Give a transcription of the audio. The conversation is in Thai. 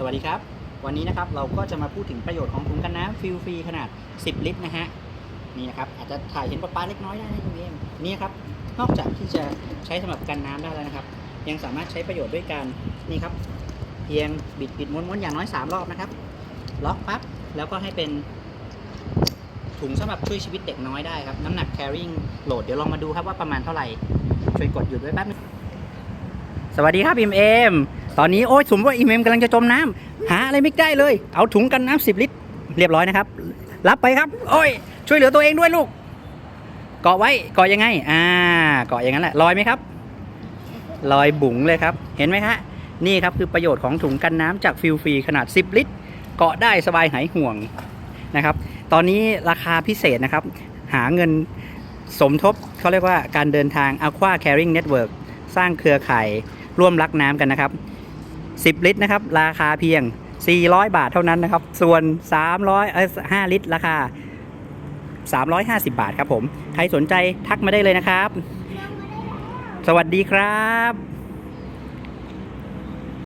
สวัสดีครับ วันนี้นะครับเราก็จะมาพูดถึงประโยชน์ของถุงกันน้ำฟิลฟรีขนาด 10 ลิตรนะฮะนี่นะครับอาจจะถ่ายเห็นปลาปลาเล็กน้อยได้นะคุณเอมนี่ครับนอกจากที่จะใช้สำหรับกันน้ำได้แล้วนะครับ ยังสามารถใช้ประโยชน์ด้วยการนี่ครับเพียงบิดบิดม้วนม้วนอย่างน้อย 3 รอบนะครับ ล็อกปั๊บแล้วก็ให้เป็นถุงสำหรับช่วยชีวิตเด็กน้อยได้ครับน้ำหนัก carrying load เดี๋ยวลองมาดูครับว่าประมาณเท่าไหร่ช่วยกดหยุดไว้แป๊บนึงสวัสดีครับอิมเอม ตอนนี้โอ้ยสมมติว่าอิมเอมกำลังจะจมน้ำหาอะไรไม่ได้เลย เอาถุงกันน้ำสิบลิตร เรียบร้อยนะครับ รับไปครับ โอ้ย ช่วยเหลือตัวเองด้วยลูก เกาะไว้เกาะยังไง อ่า เกาะอย่างนั้นแหละลอยไหมครับลอยบุ๋งเลยครับ เห็นไหมฮะนี่ครับคือประโยชน์ของถุงกันน้ำจากฟิลฟรีขนาด 10 ลิตร เกาะได้สบายหายห่วงนะครับ ตอนนี้ราคาพิเศษนะครับ หาเงินสมทบเขาเรียกว่าการเดินทาง Aqua Caring Network สร้างเครือข่ายร่วมรักน้ำกันนะครับ 10 ลิตรนะครับ ราคาเพียง 400 บาทเท่านั้นนะครับ ส่วน 300เอ้ย5ลิตรราคา 350 บาทครับผม ใครสนใจทักมาได้เลยนะครับ สวัสดีครับ